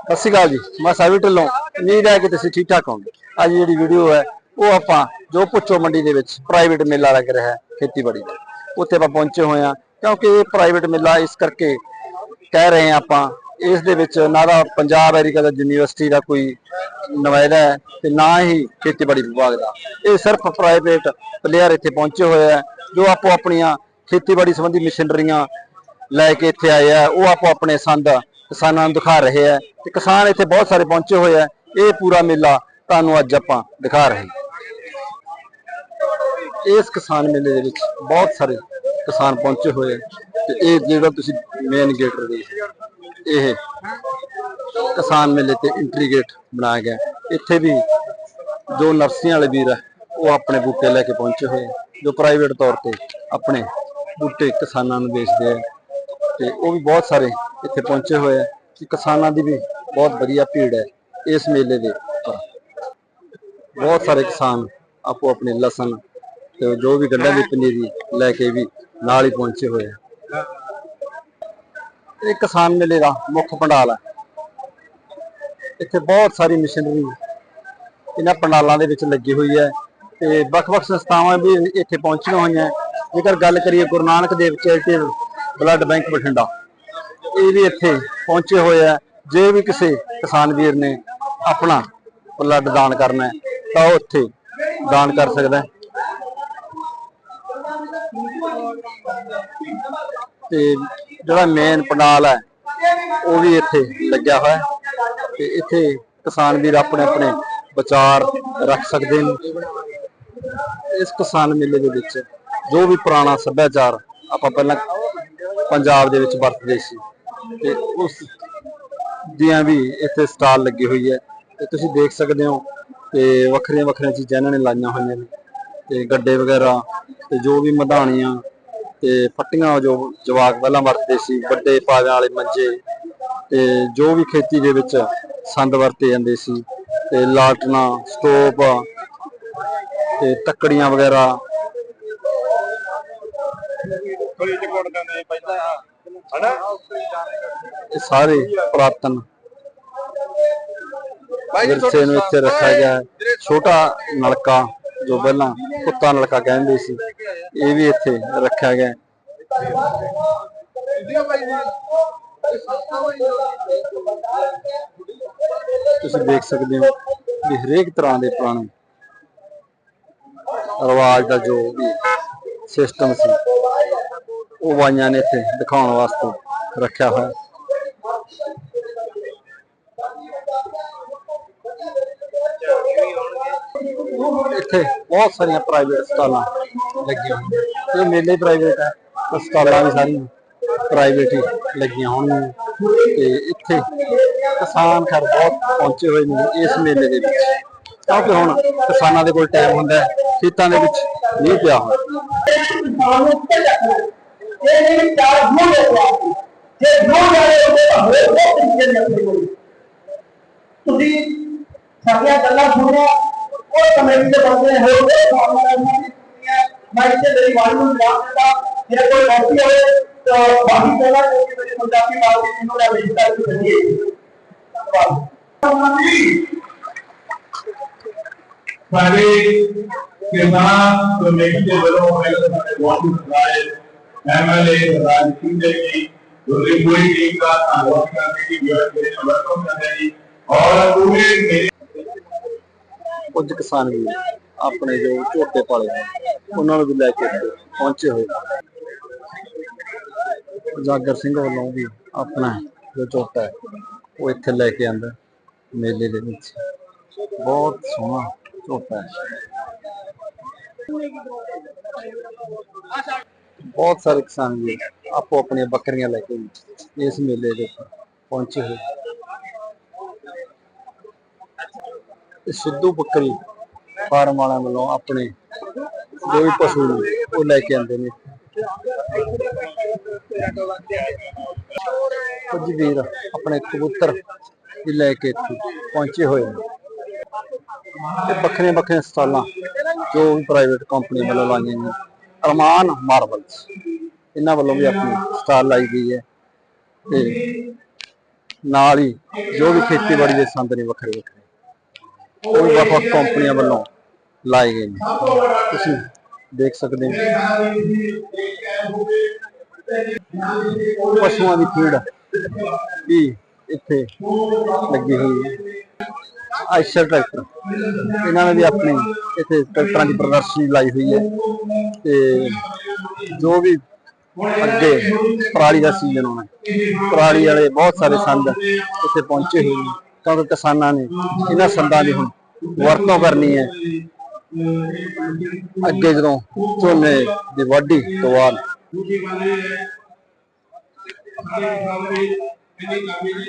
ਸਤਿ ਸ਼੍ਰੀ ਅਕਾਲ ਜੀ, ਮੈਂ ਸਾਵੀ ਢਿੱਲੋਂ। ਉਮੀਦ ਹੈ ਕਿ ਤੁਸੀਂ ਠੀਕ ਠਾਕ ਹੋਵੋਗੇ। ਅੱਜ ਜਿਹੜੀ ਵੀਡੀਓ ਹੈ, ਉਹ ਆਪਾਂ ਜੋ ਪੁੱਛੋ ਮੰਡੀ ਦੇ ਵਿੱਚ ਪ੍ਰਾਈਵੇਟ ਮੇਲਾ ਲੱਗ ਰਿਹਾ ਹੈ, ਖੇਤੀਬਾੜੀ ਦਾ। ਉੱਥੇ ਆਪਾਂ ਪਹੁੰਚੇ ਹੋਏ ਹਾਂ, ਕਿਉਂਕਿ ਇਹ ਪ੍ਰਾਈਵੇਟ ਮੇਲਾ ਇਸ ਕਰਕੇ ਕਹਿ ਰਹੇ ਹਾਂ ਆਪਾਂ, ਇਸ ਦੇ ਵਿੱਚ ਨਾ ਤਾਂ ਪੰਜਾਬ ਐਗਰੀਕਲਚਰ ਯੂਨੀਵਰਸਿਟੀ ਦਾ ਕੋਈ ਨੁਮਾਇੰਦਾ ਹੈ ਤੇ ਨਾ ਹੀ ਖੇਤੀਬਾੜੀ ਵਿਭਾਗ ਦਾ। ਇਹ ਸਿਰਫ ਪ੍ਰਾਈਵੇਟ ਪਲੇਅਰ ਇੱਥੇ ਪਹੁੰਚੇ ਹੋਏ ਆ ਜੋ ਆਪੋ ਆਪਣੀਆਂ ਖੇਤੀਬਾੜੀ ਸੰਬੰਧੀ ਮਸ਼ੀਨਰੀਆਂ ਲੈ ਕੇ ਇੱਥੇ ਆਏ ਆ ਉਹ ਆਪੋ ਆਪਣੇ ਸੰਦ ਕਿਸਾਨਾਂ ਨੂੰ ਦਿਖਾ ਰਹੇ ਆ ਤੇ ਕਿਸਾਨ ਇੱਥੇ ਬਹੁਤ ਸਾਰੇ ਪਹੁੰਚੇ ਹੋਏ ਆ ਇਹ ਪੂਰਾ ਮੇਲਾ ਤੁਹਾਨੂੰ ਅੱਜ ਆਪਾਂ ਦਿਖਾ ਰਹੇ ਇਸ ਕਿਸਾਨ ਮੇਲੇ ਦੇ ਵਿੱਚ ਬਹੁਤ ਸਾਰੇ ਕਿਸਾਨ ਪਹੁੰਚੇ ਹੋਏ ਆ ਤੇ ਇਹ ਜਿਹੜਾ ਤੁਸੀਂ ਮੇਨ ਗੇਟ ਦੇਖ ਇਹ ਕਿਸਾਨ ਮੇਲੇ ਤੇ ਐਂਟਰੀ ਗੇਟ ਬਣਾਇਆ ਗਿਆ। ਇੱਥੇ ਵੀ ਜੋ ਨਰਸੀਆਂ ਵਾਲੇ ਵੀਰ ਆ ਉਹ ਆਪਣੇ ਬੂਟੇ ਲੈ ਕੇ ਪਹੁੰਚੇ ਹੋਏ ਆ, ਜੋ ਪ੍ਰਾਈਵੇਟ ਤੌਰ ਤੇ ਆਪਣੇ ਬੂਟੇ ਕਿਸਾਨਾਂ ਨੂੰ ਵੇਚਦੇ ਆ। ਤੇ ਉਹ ਵੀ ਬਹੁਤ ਸਾਰੇ ਇੱਥੇ ਪਹੁੰਚੇ ਹੋਏ ਆ ਕਿ ਕਿਸਾਨਾਂ ਦੀ ਵੀ ਬਹੁਤ ਵਧੀਆ ਭੀੜ ਹੈ ਇਸ ਮੇਲੇ ਦੇ ਉੱਪਰ। ਬਹੁਤ ਸਾਰੇ ਕਿਸਾਨ ਆਪੋ ਆਪਣੇ ਲਸਣ ਤੇ ਜੋ ਵੀ ਗੰਢਾਂ ਦੀ ਪਨੀਰੀ ਲੈ ਕੇ ਵੀ ਨਾਲ ਹੀ ਪਹੁੰਚੇ ਹੋਏ ਆ। ਇਹ ਕਿਸਾਨ ਮੇਲੇ ਦਾ ਮੁੱਖ ਪੰਡਾਲ ਹੈ ਇੱਥੇ ਬਹੁਤ ਸਾਰੀ ਮਸ਼ੀਨਰੀ ਇਹਨਾਂ ਪੰਡਾਲਾਂ ਦੇ ਵਿੱਚ ਲੱਗੀ ਹੋਈ ਹੈ ਤੇ ਵੱਖ-ਵੱਖ ਸੰਸਥਾਵਾਂ ਵੀ ਇੱਥੇ ਪਹੁੰਚੀਆਂ ਹੋਈਆਂ। ਜੇਕਰ ਗੱਲ ਕਰੀਏ Guru Nanak Dev charitable blood bank Bathinda. ਇਹ ਵੀ ਇੱਥੇ ਪਹੁੰਚੇ ਹੋਏ ਆ। ਜੇ ਵੀ ਕਿਸੇ ਕਿਸਾਨ ਵੀਰ ਨੇ ਆਪਣਾ ਬਲੱਡ ਦਾਨ ਕਰਨਾ ਹੈ, ਤਾਂ ਉਹ ਉੱਥੇ ਦਾਨ ਕਰ ਸਕਦਾ ਤੇ ਜਿਹੜਾ ਮੇਨ ਪੰਡਾਲ ਹੈ, ਉਹ ਵੀ ਇੱਥੇ ਲੱਗਿਆ ਹੋਇਆ ਤੇ ਇੱਥੇ ਕਿਸਾਨ ਵੀਰ ਆਪਣੇ ਆਪਣੇ ਵਿਚਾਰ ਰੱਖ ਸਕਦੇ ਨੇ। ਇਸ ਕਿਸਾਨ ਮੇਲੇ ਦੇ ਵਿੱਚ ਜੋ ਵੀ ਪੁਰਾਣਾ ਸੱਭਿਆਚਾਰ ਆਪਾਂ ਪਹਿਲਾਂ ਪੰਜਾਬ ਦੇ ਵਿੱਚ ਵਰਤਦੇ ਸੀ। ਤੇ ਉਸ ਦੀਆਂ ਵੀ ਇੱਥੇ ਸਟਾਲ ਲੱਗੀ ਹੋਈ ਹੈ। ਤੇ ਤੁਸੀਂ ਦੇਖ ਸਕਦੇ ਹੋ ਤੇ ਵੱਖਰੀਆਂ ਵੱਖਰੀਆਂ ਚੀਜ਼ਾਂ ਇਹਨਾਂ ਨੇ ਲਾਈਆਂ ਹੋਈਆਂ ਨੇ। ਤੇ ਗੱਡੇ ਵਗੈਰਾ ਤੇ ਜੋ ਵੀ ਮਧਾਣੀਆਂ ਤੇ ਫੱਟੀਆਂ ਜੋ ਜਵਾਕ ਪਹਿਲਾਂ ਵਰਤਦੇ ਸੀ, ਵੱਡੇ ਪਾਵਿਆਂ ਵਾਲੇ ਮੰਜੇ ਤੇ ਜੋ ਵੀ ਖੇਤੀ ਦੇ ਵਿੱਚ ਸੰਦ ਵਰਤੇ ਜਾਂਦੇ ਸੀ। ਤੇ ਲਾਟਣਾ, ਸਟੋਪ ਤੇ ਤੱਕੜੀਆਂ ਵਗੈਰਾ ਗਲੀ ਚ ਕੁੱਟ ਦਿੰਦੇ ਪਹਿਲਾਂ ਹਨਾ? ਇਹ ਸਾਰੇ ਪੁਰਾਤਨ ਵਿਰਸੇ ਨੂੰ ਇੱਥੇ ਰੱਖਿਆ ਗਿਆ। ਹੈ। ਛੋਟਾ ਨਲਕਾ ਜੋ ਪਹਿਲਾਂ ਕੁੱਤਾ ਨਲਕਾ ਕਹਿੰਦੇ ਸੀ ਇਹ ਵੀ ਇੱਥੇ ਰੱਖਿਆ ਗਿਆ। ਤੁਸੀਂ ਦੇਖ ਸਕਦੇ ਹੋ ਵੀ ਹਰੇਕ ਤਰ੍ਹਾਂ ਦੇ ਪੁਰਾਣੇ ਰਿਵਾਜ ਦਾ ਜੋ ਵੀ ਸਿਸਟਮ ਸੀ ਉਹ ਵਾਈਆਂ ਨੇ ਇੱਥੇ ਦਿਖਾਉਣ ਵਾਸਤੇ ਰੱਖਿਆ ਹੋਇਆ। ਇੱਥੇ ਬਹੁਤ ਸਾਰੀਆਂ ਪ੍ਰਾਈਵੇਟ ਸਟਾਲਾਂ ਲੱਗੀਆਂ ਹੋਈਆਂ। ਇਹ ਮੇਲੇ ਪ੍ਰਾਈਵੇਟ ਹੈ ਸਟਾਲਾਂ ਵੀ ਸਾਰੀਆਂ ਪ੍ਰਾਈਵੇਟ ਹੀ ਲੱਗੀਆਂ ਹੋਣਗੀਆਂ। ਤੇ ਇੱਥੇ ਕਿਸਾਨ ਖਰ ਬਹੁਤ ਪਹੁੰਚੇ ਹੋਏ ਨੇ ਇਸ ਮੇਲੇ ਦੇ ਵਿੱਚ। ਕਿਉਂਕਿ ਹੁਣ ਕਿਸਾਨਾਂ ਦੇ ਕੋਲ ਟਾਈਮ ਹੁੰਦਾ ਹੈ, ਖੇਤਾਂ ਦੇ ਵਿੱਚ ਨਹੀਂ ਪਿਆ ਹੁੰਦਾ ਤੁਸੀਂ ਸਾਡੀਆਂ ਗੱਲਾਂ ਸੁਣੋ ਉਹ ਕਮੇਟੀ ਦੇ ਬੰਦੇ ਹੋ ਗਏ ਸਾਹਮਣੇ ਮੈਂ ਇੱਥੇ ਮੇਰੀ ਵਾਲੀ ਨੂੰ ਜਵਾਬ ਦਿੰਦਾ ਜੇ ਕੋਈ ਗਲਤੀ ਹੋਵੇ ਤਾਂ ਬਾਕੀ ਪਹਿਲਾਂ ਕੋਈ ਮੇਰੀ ਪੰਜਾਬੀ ਬਾਤ ਦੀ ਮੈਨੂੰ ਲੈ ਲਈ ਤਾਂ ਕਰੀਏ ਧੰਨਵਾਦ ਸਾਡੇ ਕਿਸਾਨ ਕਮੇਟੀ ਦੇ ਵੱਲੋਂ ਪਹਿਲਾਂ ਸਾਡੇ ਬਹੁਤ ਸਾਰੇ ਐਮਐਲਏ ਰਾਜ ਸਿੰਘ ਜੀ ਦੂਰੀ ਪੂਰੀ ਟੀਮ ਦਾ ਧੰਨਵਾਦ ਕਰਦੇ ਜੀ ਵੀਰ ਮੇਰੇ ਵਰਕਮ ਕਰਦੇ ਜੀ। ਔਰ ਪੂਰੇ ਮੇਰੇ ਕੁਝ ਕਿਸਾਨ ਵੀ ਆਪਣੇ ਜੋ ਝੋਟੇ ਪਾਲੇ ਨੇ, ਉਹਨਾਂ ਨੂੰ ਵੀ ਲੈ ਕੇ ਪਹੁੰਚੇ ਹੋਏ। ਜਾਗਰ ਸਿੰਘ ਵੱਲੋਂ ਵੀ ਆਪਣਾ ਜੋ ਝੋਟਾ ਹੈ, ਉਹ ਇੱਥੇ ਲੈ ਕੇ ਆਂਦਾ ਮੇਲੇ ਦੇ ਵਿੱਚ। ਬਹੁਤ ਸੋਹਣਾ ਝੋਟਾ ਹੈ। ਬਹੁਤ ਸਾਰੇ ਕਿਸਾਨ ਵੀ ਆਪੋ ਆਪਣੀਆਂ ਬੱਕਰੀਆਂ ਲੈ ਕੇ ਇਸ ਮੇਲੇ ਦੇ ਉੱਪਰ ਪਹੁੰਚੇ ਹੋਏ। ਤੇ ਸਿੱਧੂ ਬੱਕਰੀ ਫਾਰਮ ਵਾਲਿਆਂ ਵੱਲੋਂ ਆਪਣੇ ਜੋ ਵੀ ਪਸ਼ੂ ਨੇ, ਉਹ ਲੈ ਕੇ ਆਉਂਦੇ ਨੇ। ਕੁਝ ਵੀਰ ਆਪਣੇ ਕਬੂਤਰ ਵੀ ਲੈ ਕੇ ਪਹੁੰਚੇ ਹੋਏ ਨੇ। ਤੇ ਵੱਖਰੀਆਂ ਵੱਖਰੇ ਸਟਾਲਾਂ ਜੋ ਵੀ ਪ੍ਰਾਈਵੇਟ ਕੰਪਨੀ ਵੱਲੋਂ ਲਾਈਆਂ ਨੇ ਅਰਮਾਨ ਮਾਰਬਲਸ ਇਹਨਾਂ ਵੱਲੋਂ ਵੀ ਆਪਣੀ ਸਟਾਲ ਲਾਈ ਗਈ ਹੈ ਤੇ ਨਾਲ ਹੀ ਜੋ ਵੀ ਖੇਤੀਬਾੜੀ ਦੇ ਸੰਦ ਨੇ ਵੱਖਰੇ ਵੱਖਰੇ, ਉਹ ਵੀ ਵੱਖ ਵੱਖ ਕੰਪਨੀਆਂ ਵੱਲੋਂ ਲਾਏ ਗਏ ਨੇ। ਤੁਸੀਂ ਦੇਖ ਸਕਦੇ ਹੋ। ਪਸ਼ੂਆਂ ਦੀ ਫੀਡ ਵੀ ਇੱਥੇ ਲੱਗੀ ਹੋਈ ਹੈ। Eicher tractor. ਇਹਨਾਂ ਨੇ ਵੀ ਆਪਣੀ ਇੱਥੇ ਟਰੈਕਟਰਾਂ ਦੀ ਪ੍ਰਦਰਸ਼ਨੀ ਲਾਈ ਹੋਈ ਹੈ। ਤੇ ਜੋ ਵੀ ਅੱਗੇ ਪਰਾਲੀ ਦਾ ਸੀਜ਼ਨ ਆਉਣਾ ਪਰਾਲੀ ਵਾਲੇ ਬਹੁਤ ਸਾਰੇ ਸੰਦ ਇੱਥੇ ਪਹੁੰਚੇ ਹੋਏ ਨੇ। ਕਿਉਂਕਿ ਕਿਸਾਨਾਂ ਨੇ ਇਹਨਾਂ ਸੰਦਾਂ ਦੀ ਹੁਣ ਵਰਤੋਂ ਕਰਨੀ ਹੈ। ਅੱਗੇ ਜਦੋਂ ਝੋਨੇ ਦੀ ਵਾਢੀ ਤੋਂ ਬਾਅਦ। Gracias.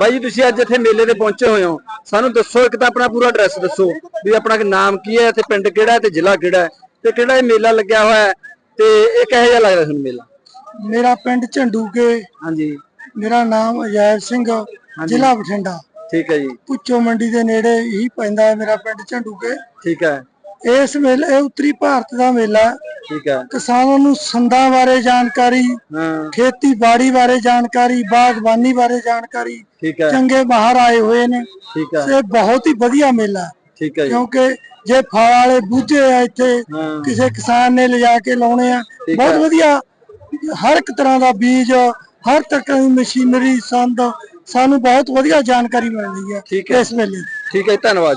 ਬਾਈ ਜੀ ਤੁਸੀਂ ਅੱਜ ਇੱਥੇ ਮੇਲੇ ਤੇ ਪਹੁੰਚੇ ਹੋਏ ਹੋ। ਸਾਨੂੰ ਦੱਸੋ ਇੱਕ ਤਾਂ ਆਪਣਾ ਪੂਰਾ ਐਡਰੈਸ ਦੱਸੋ ਵੀ ਆਪਣਾ ਨਾਮ ਕੀ ਹੈ ਤੇ ਪਿੰਡ ਕਿਹੜਾ ਹੈ ਤੇ ਜ਼ਿਲ੍ਹਾ ਕਿਹੜਾ ਹੈ ਤੇ ਕਿਹੜਾ ਇਹ ਮੇਲਾ ਲੱਗਿਆ ਹੋਇਆ ਹੈ ਤੇ ਇਹ ਕਿਹੋ ਜਿਹਾ ਲੱਗਦਾ ਤੁਹਾਨੂੰ ਮੇਲਾ? ਮੇਰਾ ਪਿੰਡ ਝੰਡੂਕੇ। ਹਾਂਜੀ। ਮੇਰਾ ਨਾਮ ਅਜੈਬ ਸਿੰਘ ਜ਼ਿਲ੍ਹਾ ਬਠਿੰਡਾ। ਠੀਕ ਹੈ ਜੀ। ਪੁੱਚੋ ਮੰਡੀ ਦੇ ਨੇੜੇ ਹੀ ਪੈਂਦਾ ਹੈ ਮੇਰਾ ਪਿੰਡ ਝੰਡੂਕੇ। ਠੀਕ ਹੈ। ਇਸ ਮੇਲੇ ਇਹ ਉੱਤਰੀ ਭਾਰਤ ਦਾ ਮੇਲਾ ਹੈ। ਠੀਕ ਹੈ। ਕਿਸਾਨਾਂ ਨੂੰ ਸੰਦਾਂ ਬਾਰੇ ਜਾਣਕਾਰੀ ਹਾਂ। ਖੇਤੀਬਾੜੀ ਬਾਰੇ ਜਾਣਕਾਰੀ ਬਾਗਬਾਨੀ ਬਾਰੇ ਜਾਣਕਾਰੀ ਠੀਕ ਹੈ। ਚੰਗੇ ਬਾਹਰ ਆਏ ਹੋਏ ਨੇ। ਠੀਕ ਹੈ। ਇਹ ਬਹੁਤ ਹੀ ਵਧੀਆ ਮੇਲਾ ਹੈ, ਠੀਕ ਹੈ ਜੀ। ਕਿਉਂਕਿ ਜੇ ਫਲ ਵਾਲੇ ਬੂਝੇ ਆ ਇੱਥੇ ਹਾਂ। ਕਿਸੇ ਕਿਸਾਨ ਨੇ ਲਿਜਾ ਕੇ ਲਾਉਣੇ ਆ ਠੀਕ ਬਹੁਤ ਹੈ। ਵਧੀਆ। ਹਰ ਇੱਕ ਤਰ੍ਹਾਂ ਦਾ ਬੀਜ ਹਰ ਤਰ੍ਹਾਂ ਦੀ ਮਸ਼ੀਨਰੀ ਸੰਦ ਸਾਨੂੰ ਬਹੁਤ ਵਧੀਆ ਜਾਣਕਾਰੀ ਮਿਲਦੀ ਹੈ ਠੀਕ ਹੈ। ਇਸ ਵੇਲੇ। ਠੀਕ ਹੈ ਜੀ, ਧੰਨਵਾਦ